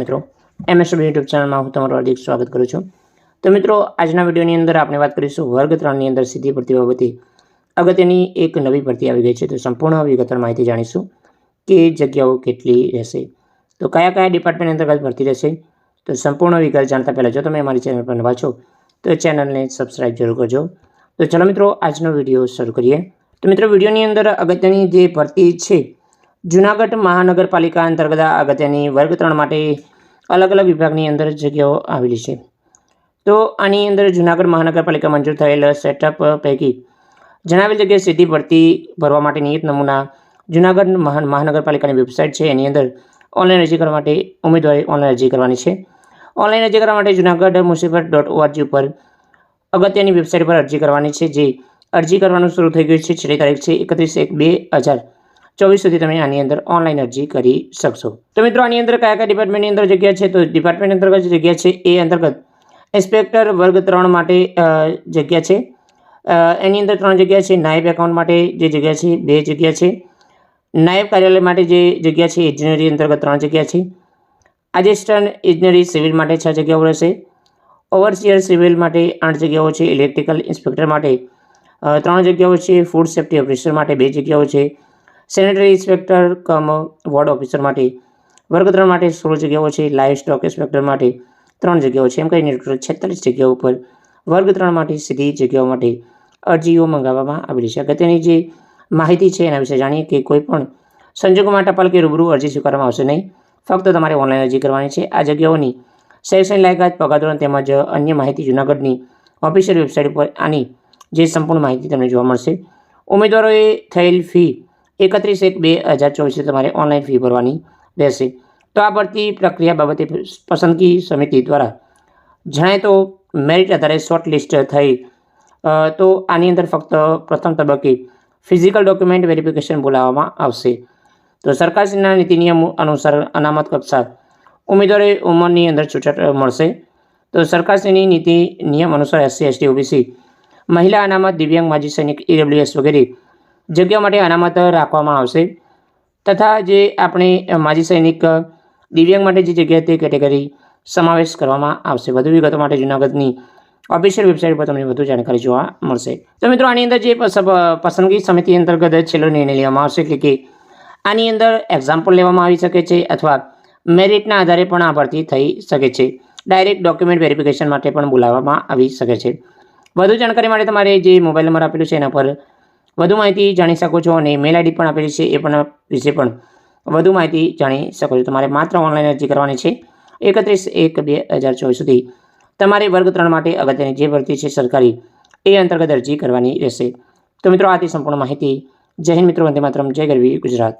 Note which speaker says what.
Speaker 1: મિત્રો. MSW YouTube ચેનલમાં હું તમારું હાર્દિક સ્વાગત કરું છું. તો મિત્રો, આજના વિડીયોની અંદર આપણે વાત કરીશું વર્ગ ત્રણની અંદર સીધી ભરતી બાબતે. અગત્યની એક નવી ભરતી આવી ગઈ છે, તો સંપૂર્ણ વિગતવાર માહિતી જાણીશું કે જગ્યાઓ કેટલી રહેશે. તો કયા કયા ડિપાર્ટમેન્ટ અંતર્ગત ભરતી રહેશે? તો સંપૂર્ણ વિગત જાણતા પહેલાં જો તમે અમારી ચેનલ પર નવા છો, તો ચેનલને સબસ્ક્રાઇબ જરૂર કરજો. તો ચાલો મિત્રો, આજનો વીડિયો શરૂ કરીએ. તો મિત્રો, વિડીયોની અંદર અગત્યની જે ભરતી છે જુનાગઢ મહાનગરપાલિકા અંતર્ગત અગત્યની વર્ગ ત્રણ માટે અલગ અલગ વિભાગની અંદર જગ્યાઓ આવેલી છે. તો આની અંદર જુનાગઢ મહાનગરપાલિકા મંજૂર થયેલ સેટઅપ પૈકી જણાવેલ જગ્યાએ સીધી ભરતી ભરવા માટે નિયત નમૂના જુનાગઢ મહા મહાનગરપાલિકાની વેબસાઇટ છે. એની અંદર ઓનલાઈન અરજી કરવા માટે ઉમેદવારે ઓનલાઈન અરજી કરવાની છે. ઓનલાઈન અરજી કરવા માટે જુનાગઢ મુસીબત ડોટ ઓઆરજી ઉપર અગત્યની વેબસાઇટ પર અરજી કરવાની છે. જે અરજી કરવાનું શરૂ થઈ ગયું છે. છેલ્લી તારીખ છે એકત્રીસ એક બે હજાર ચોવીસ સુધી તમે આની અંદર ઓનલાઈન અરજી કરી શકશો. તો મિત્રો, આની અંદર કયા કયા ડિપાર્ટમેન્ટની અંદર જગ્યા છે? તો ડિપાર્ટમેન્ટ અંતર્ગત જગ્યા છે? એ અંતર્ગત ઇન્સ્પેક્ટર વર્ગ ત્રણ માટે જગ્યા છે. એની અંદર ત્રણ જગ્યા છે. નાયબ એકાઉન્ટ માટે જે જગ્યા છે, બે જગ્યા છે. નાયબ કાર્યાલય માટે જે જગ્યા છે ઇજનેરી અંતર્ગત ત્રણ જગ્યા છે. આસિસ્ટન્ટ ઇજનેરી સિવિલ માટે છ જગ્યાઓ રહેશે. ઓવરસિયર સિવિલ માટે આઠ જગ્યાઓ છે. ઇલેક્ટ્રિકલ ઇન્સ્પેક્ટર માટે ત્રણ જગ્યાઓ છે. ફૂડ સેફ્ટી ઓફિસર માટે બે જગ્યાઓ છે. Sanitary inspector cum ward officer માટે, વર્ગ ત્રણ માટે સોળ જગ્યાઓ છે લાઇવ સ્ટોક ઇન્સ્પેક્ટર માટે ત્રણ જગ્યાઓ છે, એમ કરીને ટોટલ છેતાલીસ જગ્યાઓ ઉપર વર્ગ ત્રણ માટે સીધી જગ્યાઓ માટે અરજીઓ મંગાવવામાં આવેલી છે. અગત્યની જે માહિતી છે એના વિશે જાણીએ કે કોઈ પણ સંજોગોમાં ટપાલ કે રૂબરૂ અરજી સ્વીકારવામાં આવશે નહીં. ફક્ત તમારે ઓનલાઈન અરજી કરવાની છે. આ જગ્યાઓની શૈક્ષણિક લાયકાત પગાધોરણ તેમજ અન્ય માહિતી જૂનાગઢની ઓફિશિયલ વેબસાઇટ ઉપર આની જે સંપૂર્ણ માહિતી તમને જોવા મળશે. ઉમેદવારોએ થયેલ ફી એકત્રીસ એક બે હજાર ચોવીસે તમારે ઓનલાઈન ફી ભરવાની રહેશે. તો આ ભરતી પ્રક્રિયા બાબતે પસંદગી સમિતિ દ્વારા જણાય તો મેરિટ આધારે શોર્ટ લિસ્ટ થઈ તો આની અંદર ફક્ત પ્રથમ તબક્કે ફિઝિકલ ડોક્યુમેન્ટ વેરિફિકેશન બોલાવવામાં આવશે. તો સરકારશ્રીના નીતિ નિયમ અનુસાર અનામત કક્ષા ઉમેદવારે ઉંમરની અંદર છૂટછાટ મળશે. તો સરકારશ્રીની નીતિ નિયમ અનુસાર એસસી એસટી ઓબીસી મહિલા અનામત, દિવ્યાંગ, માજી સૈનિક ઈડબ્લ્યુએસ વગેરે જગ્યા માટે અનામત રાખવામાં આવશે. તથા જે આપણે માજી સૈનિક દિવ્યાંગ માટે જે જગ્યા તે કેટેગરી સમાવેશ કરવામાં આવશે. વધુ વિગતો માટે જૂનાગઢની ઓફિશિયલ વેબસાઇટ પર તમને વધુ જાણકારી જોવા મળશે. તો મિત્રો, આની અંદર જે પસ- પસંદગી સમિતિ અંતર્ગત છેલ્લો નિર્ણય લેવામાં આવશે, એટલે કે આની અંદર એક્ઝામ્પલ લેવામાં આવી શકે છે અથવા મેરિટના આધારે પણ આ ભરતી થઈ શકે છે. ડાયરેક્ટ ડોક્યુમેન્ટ વેરિફિકેશન માટે પણ બોલાવવામાં આવી શકે છે. વધુ જાણકારી માટે તમારે જે મોબાઈલ નંબર આપેલો છે, એના પર વધુ માહિતી જાણી શકો છો અને મેલ આઈડી પણ આપેલી છે, એ પણ વિશે પણ વધુ માહિતી જાણી શકો છો. તમારે માત્ર ઓનલાઈન અરજી કરવાની છે, એકત્રીસ એક બે હજાર ચોવીસ સુધી. તમારે વર્ગ ત્રણ માટે અગત્યની જે ભરતી છે સરકારી, એ અંતર્ગત અરજી કરવાની રહેશે. તો મિત્રો, આથી સંપૂર્ણ માહિતી. જય હિન્દ મિત્રો, વંદે માતરમ. જય ગરવી ગુજરાત.